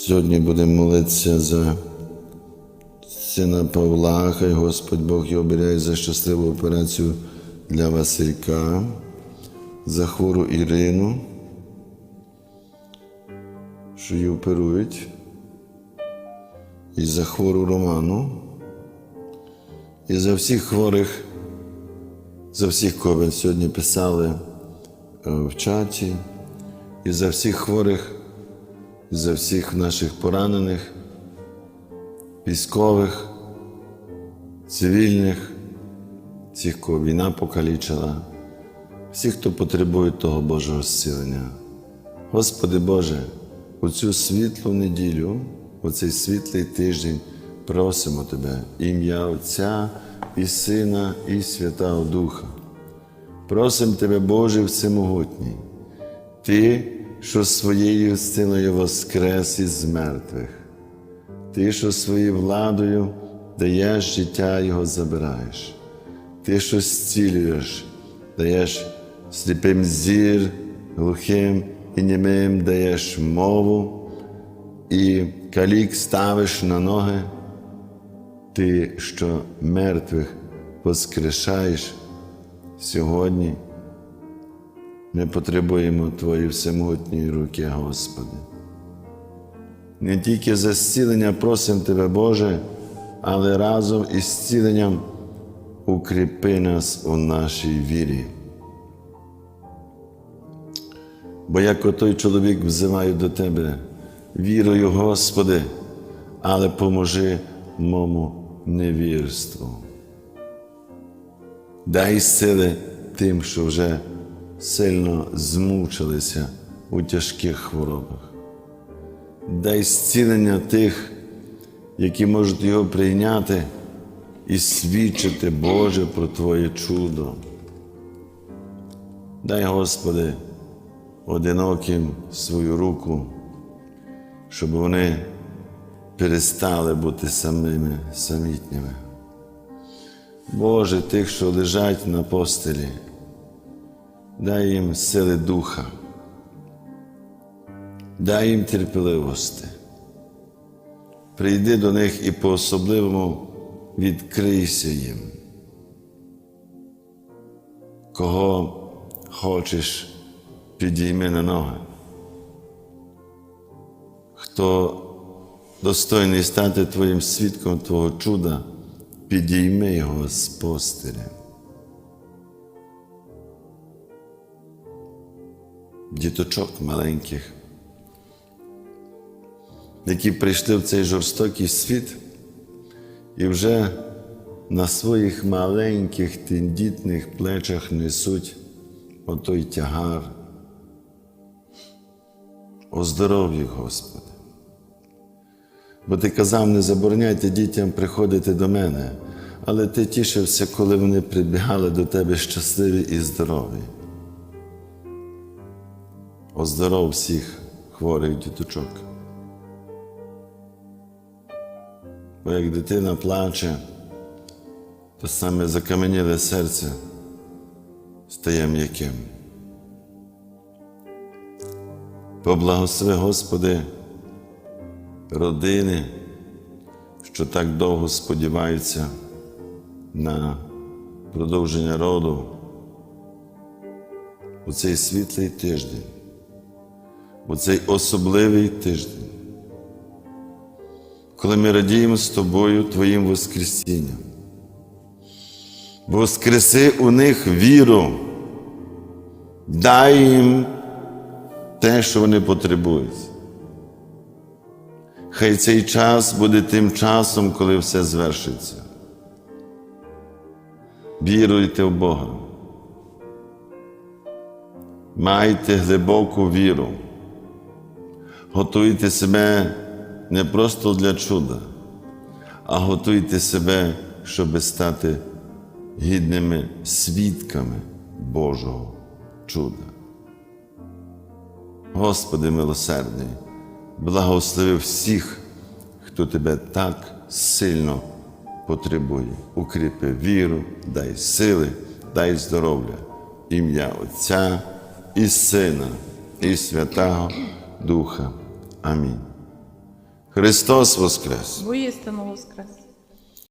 Сьогодні будемо молитися за сина Павла, хай Господь Бог його оберігає за щасливу операцію для Василька, за хвору Ірину, що її оперують, і за хвору Роману, і за всіх хворих, за всіх, кого сьогодні писали е, в чаті, і за всіх хворих за всіх наших поранених, військових, цивільних, всіх, кого війна покалічила, всіх, хто потребує того Божого зцілення. Господи Боже, у цю світлу неділю, у цей світлий тиждень просимо Тебе, ім'я Отця і Сина, і Святого Духа. Просим Тебе, Боже Всемогутній, Ти, що своєю силою воскрес із мертвих, Ти, що своєю владою даєш життя Його забираєш, Ти, що зцілюєш, даєш сліпим зір, глухим і німим даєш мову, і калік ставиш на ноги, Ти, що мертвих воскрешаєш сьогодні. Ми потребуємо Твої всемогутньої руки, Господи. Не тільки за зцілення просимо Тебе, Боже, але разом із зціленням укріпи нас у нашій вірі. Бо як отой чоловік взиваю до Тебе, вірою, Господи, але поможи мому невірству. Дай сили тим, що вже сильно змучилися у тяжких хворобах. Дай зцілення тих, які можуть його прийняти і свідчити, Боже, про Твоє чудо. Дай, Господи, одиноким свою руку, щоб вони перестали бути самими, самітніми. Боже, тих, що лежать на постелі, дай їм сили духа, дай їм терпеливості. Прийди до них і по-особливому відкрийся їм. Кого хочеш, підійми на ноги. Хто достойний стати Твоїм свідком Твого чуда, підійми його з постеля. Діточок маленьких, які прийшли в цей жорстокий світ і вже на своїх маленьких тендітних плечах несуть отой тягар. Оздоров їх, Господи. Бо ти казав, не забороняйте дітям приходити до мене, але ти тішився, коли вони прибігали до тебе щасливі і здорові оздоров всіх хворих діточок. Бо як дитина плаче, то саме закаменіле серце стає м'яким. Поблагослови, Господи, родини, що так довго сподіваються на продовження роду у цей світлий тиждень у цей особливий тиждень, коли ми радіємо з тобою Твоїм Воскресінням. Воскреси у них віру, дай їм те, що вони потребують. Хай цей час буде тим часом, коли все звершиться. Віруйте в Бога. Майте глибоку віру готуйте себе не просто для чуда, а готуйте себе, щоб стати гідними свідками Божого чуда. Господи милосердний, благослови всіх, хто тебе так сильно потребує. Укріпи віру, дай сили, дай здоров'я, ім'я Отця і Сина, і Святого Духа. Амінь. Христос Воскрес! Воістину воскрес!